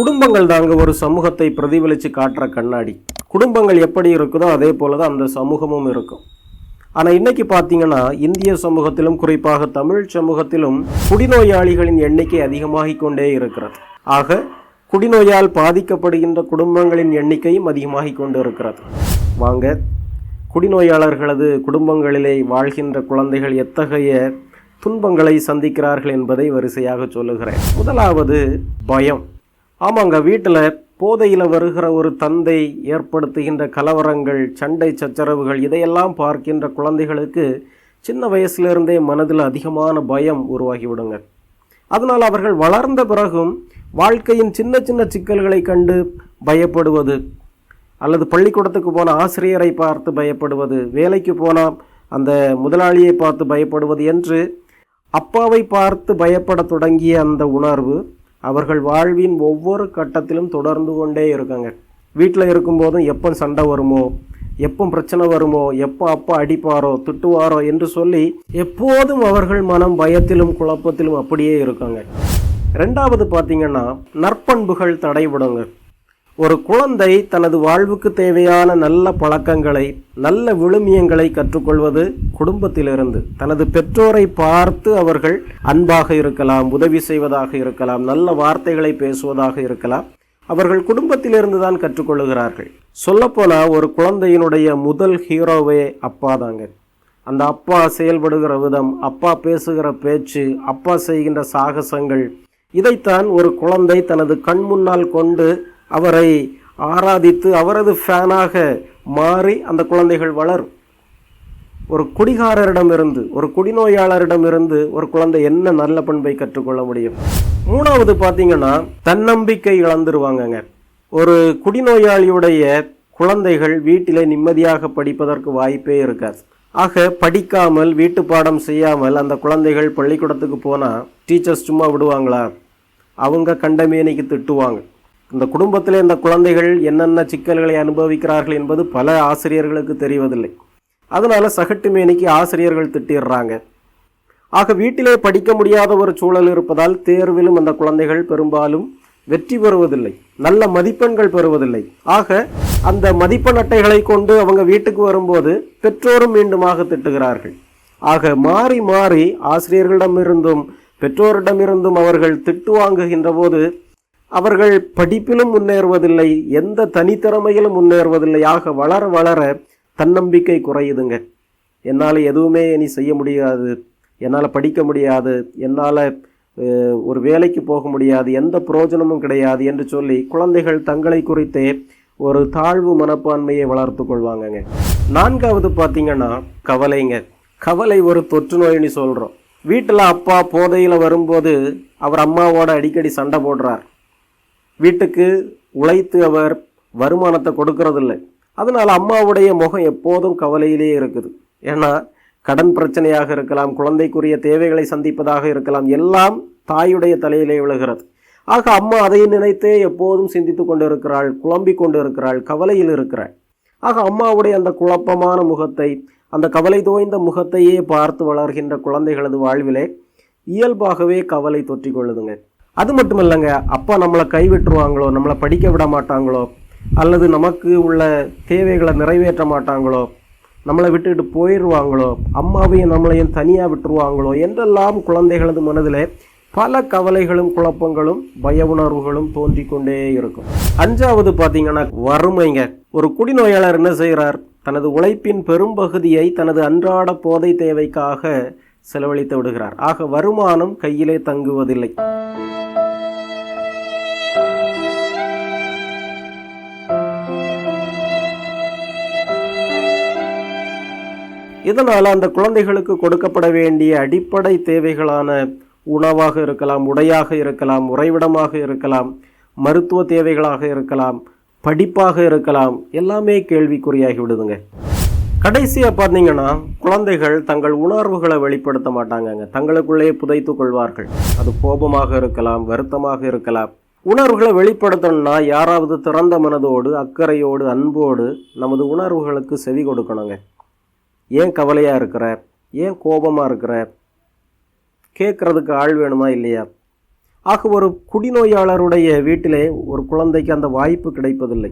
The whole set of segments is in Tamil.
குடும்பங்கள் தாங்க ஒரு சமூகத்தை பிரதிபலித்து காட்டுற கண்ணாடி. குடும்பங்கள் எப்படி இருக்குதோ அதே போல தான் அந்த சமூகமும் இருக்கும். ஆனால் இன்னைக்கு பார்த்தீங்கன்னா இந்திய சமூகத்திலும் குறிப்பாக தமிழ் சமூகத்திலும் குடிநோயாளிகளின் எண்ணிக்கை அதிகமாகிக் கொண்டே இருக்கிறது. ஆக குடிநோயால் பாதிக்கப்படுகின்ற குடும்பங்களின் எண்ணிக்கையும் அதிகமாகிக் கொண்டு இருக்கிறது. வாங்க குடிநோயாளர்களது குடும்பங்களிலே வாழ்கின்ற குழந்தைகள் எத்தகைய துன்பங்களை சந்திக்கிறார்கள் என்பதை வரிசையாக சொல்லுகிறேன். முதலாவது பயம். ஆமாங்க வீட்டில் போதையில் வருகிற ஒரு தந்தை ஏற்படுத்துகின்ற கலவரங்கள் சண்டை சச்சரவுகள் இதையெல்லாம் பார்க்கின்ற குழந்தைகளுக்கு சின்ன வயசுலேருந்தே மனதில் அதிகமான பயம் உருவாகிவிடுங்க. அதனால் அவர்கள் வளர்ந்த பிறகும் வாழ்க்கையின் சின்ன சின்ன சிக்கல்களை கண்டு பயப்படுவது அல்லது பள்ளிக்கூடத்துக்கு போன ஆசிரியரை பார்த்து பயப்படுவது வேலைக்கு போனால் அந்த முதலாளியை பார்த்து பயப்படுவது என்று அப்பாவை பார்த்து பயப்படத் தொடங்கிய அந்த உணர்வு அவர்கள் வாழ்வின் ஒவ்வொரு கட்டத்திலும் தொடர்ந்து கொண்டே இருக்காங்க. வீட்டில் இருக்கும்போதும் எப்போ சண்டை வருமோ எப்போ பிரச்சனை வருமோ எப்போ அப்பா அடிப்பாரோ திட்டுவாரோ என்று சொல்லி எப்போதும் அவர்கள் மனம் பயத்திலும் குழப்பத்திலும் அப்படியே இருக்காங்க. ரெண்டாவது பார்த்தீங்கன்னா நற்பண்புகள் தடைபடுங்க. ஒரு குழந்தை தனது வாழ்வுக்கு தேவையான நல்ல பழக்கங்களை நல்ல விழுமியங்களை கற்றுக்கொள்வது குடும்பத்திலிருந்து தனது பெற்றோரை பார்த்து அவர்கள் அன்பாக இருக்கலாம் உதவி செய்வதாக இருக்கலாம் நல்ல வார்த்தைகளை பேசுவதாக இருக்கலாம் அவர்கள் குடும்பத்திலிருந்து தான் கற்றுக்கொள்ளுகிறார்கள் சொல்லப்போனால் ஒரு குழந்தையினுடைய முதல் ஹீரோவே அப்பா தாங்க. அந்த அப்பா செயல்படுகிற விதம் அப்பா பேசுகிற பேச்சு அப்பா செய்கின்ற சாகசங்கள் இதைத்தான் ஒரு குழந்தை தனது கண் முன்னால் கொண்டு அவரை ஆராதித்து அவரது ஃபேனாக மாறி அந்த குழந்தைகள் வளரும். ஒரு குடிகாரரிடமிருந்து ஒரு குடிநோயாளரிடமிருந்து ஒரு குழந்தை என்ன நல்ல பண்பை கற்றுக்கொள்ள முடியும்? மூணாவது பார்த்தீங்கன்னா தன்னம்பிக்கை இழந்துருவாங்கங்க. ஒரு குடிநோயாளியுடைய குழந்தைகள் வீட்டிலே நிம்மதியாக படிப்பதற்கு வாய்ப்பே இருக்காது. ஆக படிக்காமல் வீட்டு பாடம் செய்யாமல் அந்த குழந்தைகள் பள்ளிக்கூடத்துக்கு போனால் டீச்சர்ஸ் சும்மா விடுவாங்களா? அவங்க கண்டமேனிக்கு திட்டுவாங்க. இந்த குடும்பத்தில் இந்த குழந்தைகள் என்னென்ன சிக்கல்களை அனுபவிக்கிறார்கள் என்பது பல ஆசிரியர்களுக்கு தெரிவதில்லை. அதனால் சகட்டு மேனிக்கு ஆசிரியர்கள் திட்டிடுறாங்க. ஆக வீட்டிலே படிக்க முடியாத ஒரு சூழல் இருப்பதால் தேர்விலும் அந்த குழந்தைகள் பெரும்பாலும் வெற்றி பெறுவதில்லை. நல்ல மதிப்பெண்கள் பெறுவதில்லை. ஆக அந்த மதிப்பெண் அட்டைகளை கொண்டு அவங்க வீட்டுக்கு வரும்போது பெற்றோரும் மீண்டுமாக திட்டுகிறார்கள். ஆக மாறி மாறி ஆசிரியர்களிடமிருந்தும் பெற்றோரிடமிருந்தும் அவர்கள் திட்டு வாங்குகின்ற போது அவர்கள் படிப்பிலும் முன்னேறுவதில்லை எந்த தனித்திறமையிலும் முன்னேறுவதில்லை. ஆக வளர வளர தன்னம்பிக்கை குறையுதுங்க. என்னால் எதுவுமே இனி செய்ய முடியாது. என்னால் படிக்க முடியாது. என்னால் ஒரு வேலைக்கு போக முடியாது. எந்த பிரயோஜனமும் கிடையாது என்று சொல்லி குழந்தைகள் தங்களை குறித்தே ஒரு தாழ்வு மனப்பான்மையை வளர்த்து கொள்வாங்கங்க. நான்காவது பார்த்தீங்கன்னா கவலைங்க. கவலை ஒரு தொற்று நோயின்னு சொல்கிறோம் வீட்டில் அப்பா போதையில் வரும்போது அவர் அம்மாவோட அடிக்கடி சண்டை போடுறார். வீட்டுக்கு உழைத்து அவர் வருமானத்தை கொடுக்கறதில்லை. அதனால் அம்மாவுடைய முகம் எப்போதும் கவலையிலேயே இருக்குது. ஏன்னா கடன் பிரச்சனையாக இருக்கலாம் குழந்தைக்குரிய தேவைகளை சந்திப்பதாக இருக்கலாம் எல்லாம் தாயுடைய தலையிலே விழுகிறது. ஆக அம்மா அதை நினைத்தே எப்போதும் சிந்தித்து கொண்டு இருக்கிறாள் குழம்பிக் கொண்டு இருக்கிறாள் கவலையில் இருக்கிறாள். ஆக அம்மாவுடைய அந்த குழப்பமான முகத்தை அந்த கவலை தோய்ந்த முகத்தையே பார்த்து வளர்கின்ற குழந்தைகளது வாழ்விலே இயல்பாகவே கவலை தொற்றிக் கொள்ளுதுங்க. அது மட்டும் இல்லைங்க அப்பா நம்மளை கைவிட்டுருவாங்களோ நம்மளை படிக்க விட மாட்டாங்களோ அல்லது நமக்கு உள்ள தேவைகளை நிறைவேற்ற மாட்டாங்களோ நம்மளை விட்டுட்டு போயிடுவாங்களோ அம்மாவையும் நம்மளையும் தனியாக விட்டுருவாங்களோ என்றெல்லாம் குழந்தைகளது மனதில் பல கவலைகளும் குழப்பங்களும் பய உணர்வுகளும் தோன்றி கொண்டே இருக்கும். அஞ்சாவது பார்த்தீங்கன்னா வறுமைங்க. ஒரு குடிநோயாளர் என்ன செய்கிறார்? தனது உழைப்பின் பெரும்பகுதியை தனது அன்றாட போதை தேவைக்காக செலவழித்து விடுகிறார். ஆக வருமானம் கையிலே தங்குவதில்லை. இதனால் அந்த குழந்தைகளுக்கு கொடுக்கப்பட வேண்டிய அடிப்படை தேவைகளான உணவாக இருக்கலாம் உடையாக இருக்கலாம் உறைவிடமாக இருக்கலாம் மருத்துவ தேவைகளாக இருக்கலாம் படிப்பாக இருக்கலாம் எல்லாமே கேள்விக்குறியாகி விடுதுங்க. கடைசியாக பார்த்தீங்கன்னா குழந்தைகள் தங்கள் உணர்வுகளை வெளிப்படுத்த மாட்டாங்கங்க. தங்களுக்குள்ளேயே புதைத்து கொள்வார்கள். அது கோபமாக இருக்கலாம் வருத்தமாக இருக்கலாம். உணர்வுகளை வெளிப்படுத்தணும்னா யாராவது திறந்த மனதோடு அக்கறையோடு அன்போடு நமது உணர்வுகளுக்கு செவி கொடுக்கணுங்க. ஏன் கவலையாக இருக்கிற ஏன் கோபமாக இருக்கிற கேட்குறதுக்கு ஆள் வேணுமா இல்லையா? ஆக ஒரு குடிநோயாளருடைய வீட்டிலே ஒரு குழந்தைக்கு அந்த வாய்ப்பு கிடைப்பதில்லை.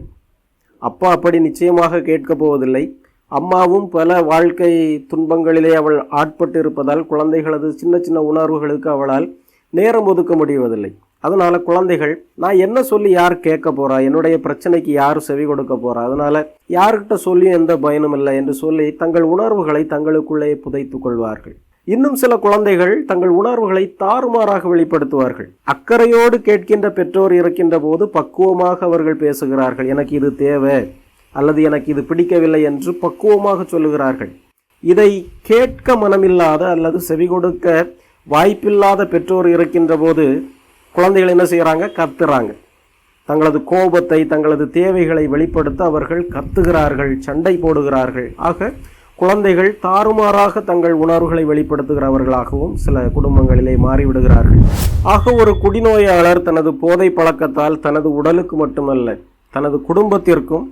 அப்பா அப்படி நிச்சயமாக கேட்கப் போவதில்லை. அம்மாவும் பல வாழ்க்கை துன்பங்களிலே அவள் ஆட்பட்டு இருப்பதால் குழந்தைகளது சின்ன சின்ன உணர்வுகளுக்கு அவளால் நேரம் ஒதுக்க முடிவதில்லை. அதனால் குழந்தைகள் நான் என்ன சொல்லி யார் கேட்க போகிறா என்னுடைய பிரச்சனைக்கு யார் செவி கொடுக்க போகிறா அதனால் யார்கிட்ட சொல்லி எந்த பயனும் இல்லை என்று சொல்லி தங்கள் உணர்வுகளை தங்களுக்குள்ளே புதைத்து கொள்வார்கள். இன்னும் சில குழந்தைகள் தங்கள் உணர்வுகளை தாறுமாறாக வெளிப்படுத்துவார்கள். அக்கறையோடு கேட்கின்ற பெற்றோர் இருக்கின்ற போது பக்குவமாக அவர்கள் பேசுகிறார்கள். எனக்கு இது தேவை அல்லது எனக்கு இது பிடிக்கவில்லை என்று பக்குவமாக சொல்லுகிறார்கள். இதை கேட்க மனமில்லாத அல்லது செவி கொடுக்க வாய்ப்பில்லாத பெற்றோர் இருக்கின்ற போது குழந்தைகள் என்ன செய்கிறாங்க கத்துறாங்க. தங்களது கோபத்தை தங்களது தேவைகளை வெளிப்படுத்த அவர்கள் கத்துகிறார்கள் சண்டை போடுகிறார்கள். ஆக குழந்தைகள் தாறுமாறாக தங்கள் உணர்வுகளை வெளிப்படுத்துகிறவர்களாகவும் சில குடும்பங்களிலே மாறிவிடுகிறார்கள். ஆக ஒரு குடிநோயாளர் தனது போதை பழக்கத்தால் தனது உடலுக்கு மட்டுமல்ல தனது குடும்பத்திற்கும்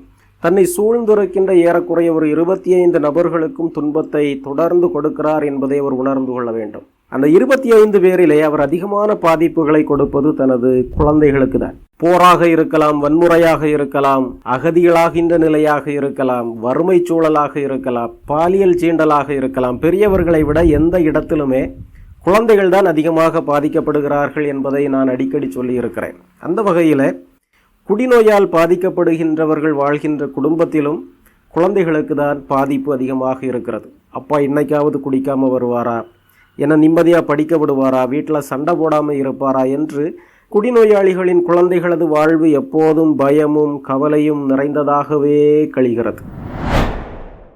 தன்னை சூழ்ந்திருக்கின்ற ஏறக்குறைய ஒரு இருபத்தி ஐந்து நபர்களுக்கும் துன்பத்தை தொடர்ந்து கொடுக்கிறார் என்பதை அவர் உணர்ந்து கொள்ள வேண்டும். அந்த இருபத்தி ஐந்து பேரிலே அவர் அதிகமான பாதிப்புகளை கொடுப்பது தனது குழந்தைகளுக்கு தான். போராக இருக்கலாம் வன்முறையாக இருக்கலாம் அகதிகளாகின்ற நிலையாக இருக்கலாம் வறுமை சூழலாக இருக்கலாம் பாலியல் சீண்டலாக இருக்கலாம் பெரியவர்களை விட எந்த இடத்திலுமே குழந்தைகள் தான் அதிகமாக பாதிக்கப்படுகிறார்கள் என்பதை நான் அடிக்கடி சொல்லியிருக்கிறேன். அந்த வகையில் குடிநோயால் பாதிக்கப்படுகின்றவர்கள் வாழ்கின்ற குடும்பத்திலும் குழந்தைகளுக்கு தான் பாதிப்பு அதிகமாக இருக்கிறது. அப்பா இன்னைக்காவது குடிக்காமல் வருவாரா? என நிம்மதியாக படிக்க விடுவாரா வீட்டில் சண்டை போடாமல் இருப்பாரா என்று குடிநோயாளிகளின் குழந்தைகளது வாழ்வு எப்போதும் பயமும் கவலையும் நிறைந்ததாகவே கழிகிறது.